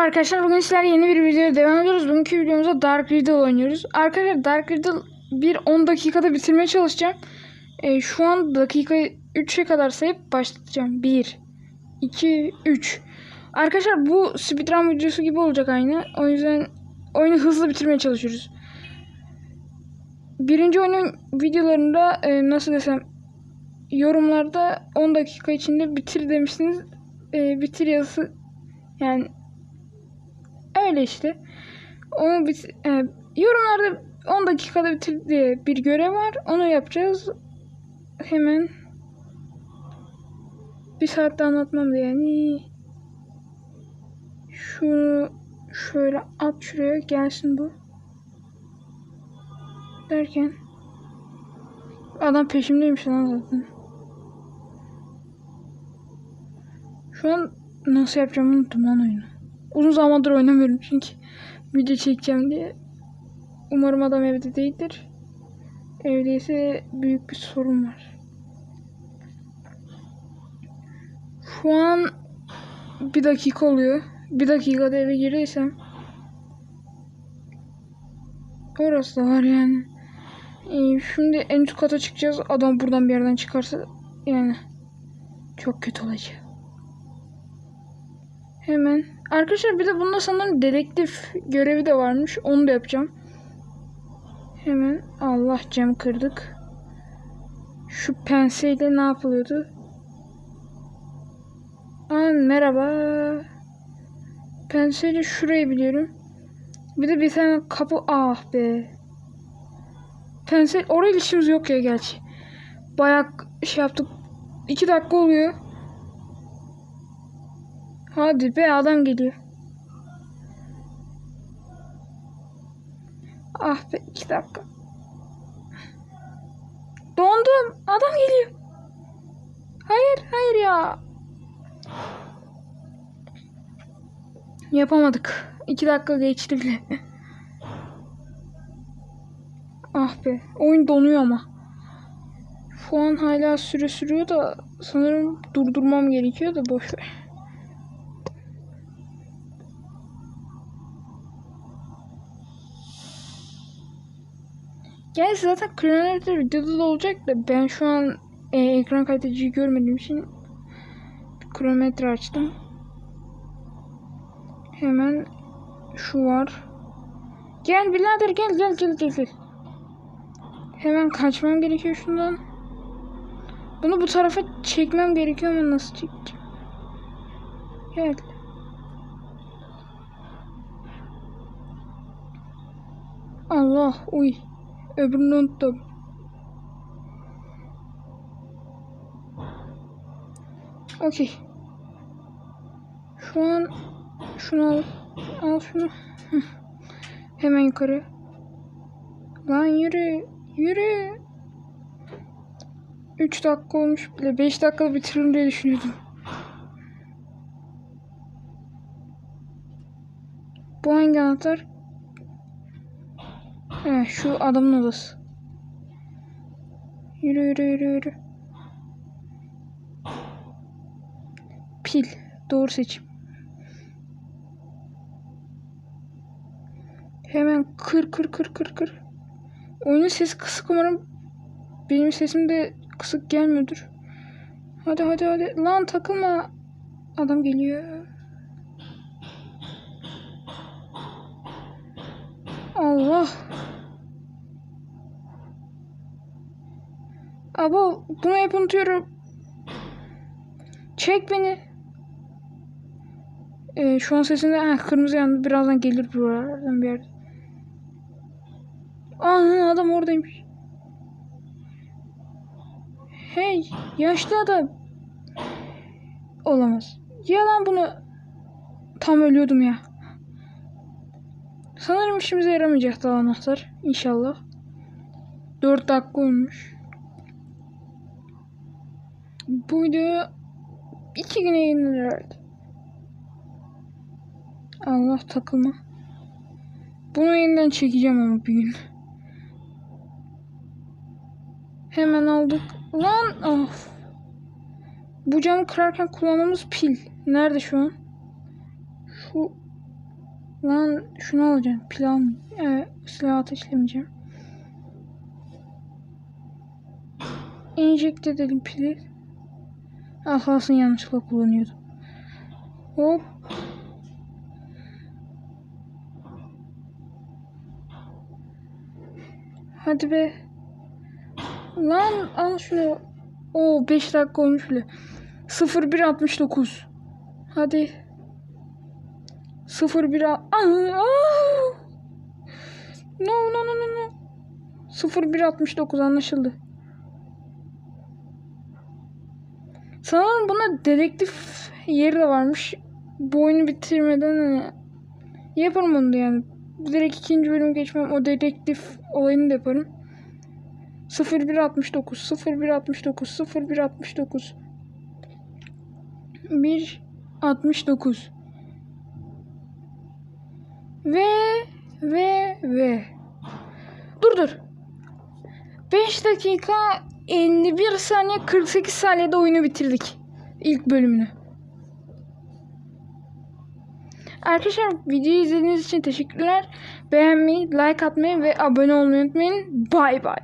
Merhaba arkadaşlar. Bugün sizlerle yeni bir videoya devam ediyoruz. Bugünkü videomuzda Dark Riddle oynuyoruz. Arkadaşlar Dark Riddle bir 10 dakikada bitirmeye çalışacağım. Ee, şu an dakikayı 3'e kadar sayıp başlatacağım. 1, 2, 3. Arkadaşlar bu speedrun videosu gibi olacak aynı. O yüzden oyunu hızlı bitirmeye çalışıyoruz. Birinci oyunun videolarında e, nasıl desem yorumlarda 10 dakika içinde bitir demişsiniz. E, bitir yazısı yani öyle işte. Onu bit e, yorumlarda 10 dakikada bitir diye bir görev var. Onu yapacağız. Hemen bir saatte anlatmam da yani. Şunu şöyle at şuraya gelsin bu. Derken adam peşimdeymiş lan zaten. Şu an nasıl yapacağımı unuttum lan oyunu. Uzun zamandır oynamıyorum çünkü video çekeceğim diye. Umarım adam evde değildir. Evdeyse büyük bir sorun var. Şu an bir dakika oluyor. Bir dakikada eve girirsem orası da var yani. Ee, şimdi en üst kata çıkacağız. Adam buradan bir yerden çıkarsa yani çok kötü olacak. Hemen. Arkadaşlar bir de bunda sanırım dedektif görevi de varmış. Onu da yapacağım. Hemen. Allah cam kırdık. Şu penseyle ne yapılıyordu? Aa merhaba. Penseyle şurayı biliyorum. Bir de bir tane kapı. Ah be. Pensel orayla işimiz yok ya gerçi. Bayağı şey yaptık. İki dakika oluyor. Hadi be adam geliyor. Ah be iki dakika. Dondum. Adam geliyor. Hayır hayır ya. Yapamadık. İki dakika geçti bile. ah be. Oyun donuyor ama. Şu an hala süre sürüyor da sanırım durdurmam gerekiyor da boş Gerçi zaten kronometre da olacak da ben şu an e, ekran kaydıcıyı görmediğim için kronometre açtım. Hemen şu var. Gel birader gel gel gel gel gel. Hemen kaçmam gerekiyor şundan. Bunu bu tarafa çekmem gerekiyor ama nasıl çekeceğim? Gel. Allah uy. Öbürünü unuttum. Okey. Şu an şunu al. Al şunu. Hemen yukarı. Lan yürü. Yürü. 3 dakika olmuş bile. 5 dakikada bitiririm diye düşünüyordum. Bu hangi anahtar? He, şu adamın odası. Yürü yürü yürü yürü. Pil. Doğru seçim. Hemen kır kır kır kır kır. Oyunun sesi kısık umarım benim sesim de kısık gelmiyordur. Hadi hadi hadi. Lan takılma. Adam geliyor. Allah. Abo bunu hep unutuyorum. Çek beni. Ee, şu an sesinde ha, kırmızı yandı. Birazdan gelir buralardan bir yerde. Aha adam oradaymış. Hey yaşlı adam. Olamaz. Ya lan bunu tam ölüyordum ya. Sanırım işimize yaramayacak daha anahtar. İnşallah. 4 dakika olmuş. Bu video 2 güne yayınlanır herhalde. Allah takılma. Bunu yeniden çekeceğim ama bir gün. Hemen aldık. Lan of. Bu camı kırarken kullandığımız pil. Nerede şu an? Şu Lan şunu alacağım. Plan. Ee, silah ateşlemeyeceğim. Enjekte edelim pili. Ahlasını yanlışlıkla kullanıyordum. Hop. Hadi be. Lan al şunu. Oo 5 dakika olmuş bile. 0169. Hadi. 01 a- Aa, aa! No no no no no. 0169 anlaşıldı. Sanırım buna dedektif yeri de varmış. Bu oyunu bitirmeden hani yaparım onu da yani. Direkt ikinci bölüm geçmem. O dedektif olayını da yaparım. 0169 0169 0169 1 69 ve ve ve dur dur 5 dakika 51 saniye 48 saniyede oyunu bitirdik ilk bölümünü Arkadaşlar videoyu izlediğiniz için teşekkürler. Beğenmeyi, like atmayı ve abone olmayı unutmayın. Bay bay.